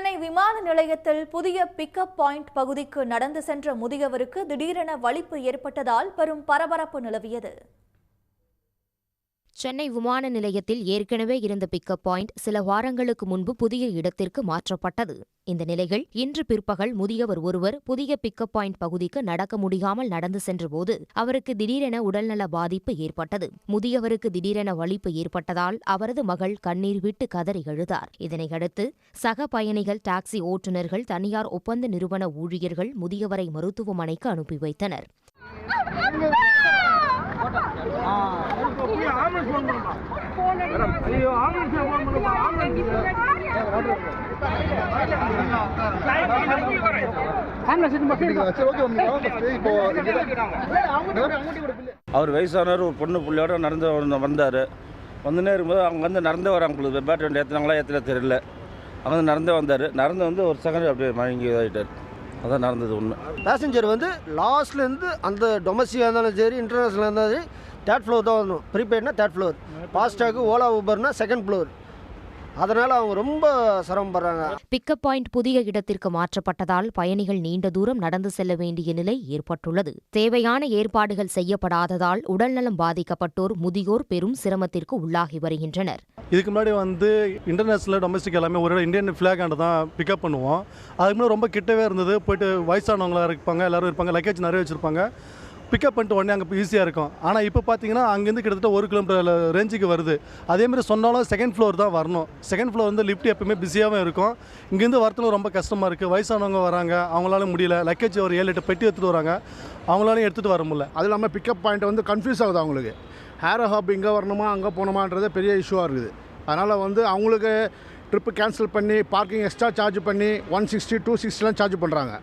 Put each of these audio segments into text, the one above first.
சென்னை விமான நிலையத்தில் புதிய பிக்கப் பாயிண்ட் பகுதிக்கு நடந்து சென்ற முதியவருக்கு திடீரென வலிப்பு ஏற்பட்டதால் பெரும் பரபரப்பு நிலவியது. சென்னை விமான நிலையத்தில் ஏற்கனவே இருந்த பிக்கப் பாயிண்ட் சில வாரங்களுக்கு முன்பு புதிய இடத்திற்கு மாற்றப்பட்டது. இந்த நிலையில் இன்று பிற்பகல் முதியவர் ஒருவர் புதிய பிக்கப் பாயிண்ட் பகுதிக்கு நடக்க முடியாமல் நடந்து சென்றபோது அவருக்கு திடீரென உடல்நல பாதிப்பு ஏற்பட்டது. முதியவருக்கு திடீரென வலிப்பு ஏற்பட்டதால் அவரது மகள் கண்ணீர் விட்டு கதறி எழுதார் இதனையடுத்து சக பயணிகள் டாக்ஸி ஓட்டுநர்கள் தனியார் ஒப்பந்த நிறுவன ஊழியர்கள் முதியவரை மருத்துவமனைக்கு அனுப்பி வைத்தனர். ஐயோ ஆம்புலன்ஸ் ஃபோன் அவர் வயசானவர் ஒரு பொண்ணு பிள்ளையோட நடந்து வந்தார். வந்துனே இருக்கும்போது அவங்க வந்து நடந்தே வராங்க உங்களுக்கு பேட்டரி வண்டி ஏற்றினாங்களா ஏற்றல தெரியல. அவங்க வந்து நடந்தே வந்தார். நடந்து வந்து ஒரு செகண்ட் அப்படியே மயங்கி இதாகிட்டார் அதான் நடந்தது உண்மை. பேசஞ்சர் வந்து லாஸ்ட்லேருந்து அந்த டொமஸ்டிக்காக இருந்தாலும் சரி இன்டர்நேஷ்னலாக இருந்தாலும் சரி தேர்ட் ஃப்ளோர் தான் வரணும். ப்ரீபெய்ட்னா தேர்ட் ஃப்ளோர் ஃபாஸ்டாக்கு ஓலா ஊபர்னா செகண்ட் ஃப்ளோர் அதனால் அவங்க ரொம்ப சிரமப்படுறாங்க. பிக்கப் பாயிண்ட் புதிய இடத்திற்கு மாற்றப்பட்டதால் பயணிகள் நீண்ட தூரம் நடந்து செல்ல வேண்டிய நிலை ஏற்பட்டுள்ளது. தேவையான ஏற்பாடுகள் செய்யப்படாததால் உடல்நலம் பாதிக்கப்பட்டோர் முதியோர் பெரும் சிரமத்திற்கு உள்ளாகி வருகின்றனர். இதுக்கு முன்னாடி வந்து இன்டர்நேஷ்னல் டொமஸ்டிக் எல்லாமே ஒரு இந்தியன் ஃப்ளாக் ஆண்டு தான் பிக்கப் பண்ணுவோம். அதுக்கு முன்னாடி ரொம்ப கிட்டவே இருந்தது. போயிட்டு வயசானவங்களா இருப்பாங்க எல்லோரும் இருப்பாங்க லக்கேஜ் நிறைய வச்சுருப்பாங்க. பிக்கப் பண்ணிட்டு உடனே அங்கே ஈஸியாக இருக்கும். ஆனால் இப்போ பார்த்தீங்கன்னா அங்கேருந்து கிட்டத்தட்ட ஒரு கிலோமீட்டர் ரேஞ்சுக்கு வருது. அதேமாதிரி சொன்னாலும் செகண்ட் ஃப்ளோர் தான் வரணும். செகண்ட் ஃப்ளோர் வந்து லிஃப்ட் எப்பவுமே பிஸியாகவும் இருக்கும். இங்கேருந்து வரத்துல ரொம்ப கஷ்டமாக இருக்குது வயசானவங்க வராங்க அவங்களால முடியல. லக்கேஜ் ஒரு ஏழு எட்டு பெட்டி எடுத்துகிட்டு வராங்க. அவங்களாலையும் எடுத்துகிட்டு வர முடியல. அது இல்லாமல் பிக்கப் பாயிண்ட் வந்து கன்ஃபியூஸ் ஆகுது அவங்களுக்கு ஹேரோ ஹப் இங்கே வரணுமா அங்கே போகணுமான்றது பெரிய இஷ்யூவாக இருக்குது. அதனால் வந்து அவங்களுக்கு ட்ரிப்பு கேன்சல் பண்ணி பார்க்கிங் எக்ஸ்ட்ரா சார்ஜ் பண்ணி ஒன் சிக்ஸ்டி டூ சிக்ஸ்டிலாம் சார்ஜ் பண்ணுறாங்க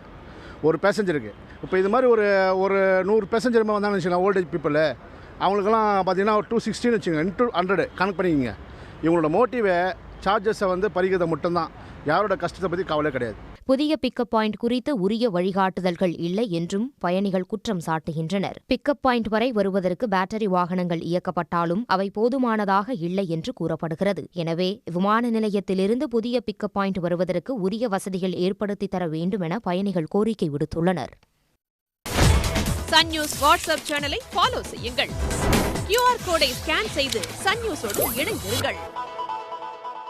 ஒரு பேசஞ்சருக்கு இப்போ இது மாதிரி ஒரு ஒரு நூறு பேசஞ்சர் வந்தாங்கன்னு வச்சுக்கலாம் ஓல்டேஜ் பீப்புள் அவங்களுக்கெல்லாம் பார்த்தீங்கன்னா டூ சிக்ஸ்டின்னு வச்சுங்க இன்டூ ஹண்ட்ரடு கனெக்ட் பண்ணிக்கிங்க. இவங்களோட மோட்டிவே சார்ஜஸை வந்து பறிக்கிறது மட்டும்தான். யாரோட கஷ்டத்தை பற்றி கவலை கிடையாது. புதிய பிக்கப் பாயிண்ட் குறித்து உரிய வழிகாட்டுதல்கள் இல்லை என்றும் பயணிகள் குற்றம் சாட்டுகின்றனர். பிக்கப் பாயிண்ட் வரை வருவதற்கு பேட்டரி வாகனங்கள் இயக்கப்பட்டாலும் அவை போதுமானதாக இல்லை என்று கூறப்படுகிறது. எனவே விமான நிலையத்திலிருந்து புதிய பிக்கப் பாயிண்ட் வருவதற்கு உரிய வசதிகள் ஏற்படுத்தி தர வேண்டும் என பயணிகள் கோரிக்கை விடுத்துள்ளனர். சன் நியூஸ் வாட்ஸ்அப் சேனலை ஃபாலோ செய்யுங்கள். கியூஆர் கோடை ஸ்கேன் செய்து சன் நியூஸோடு இணைந்திருங்கள்.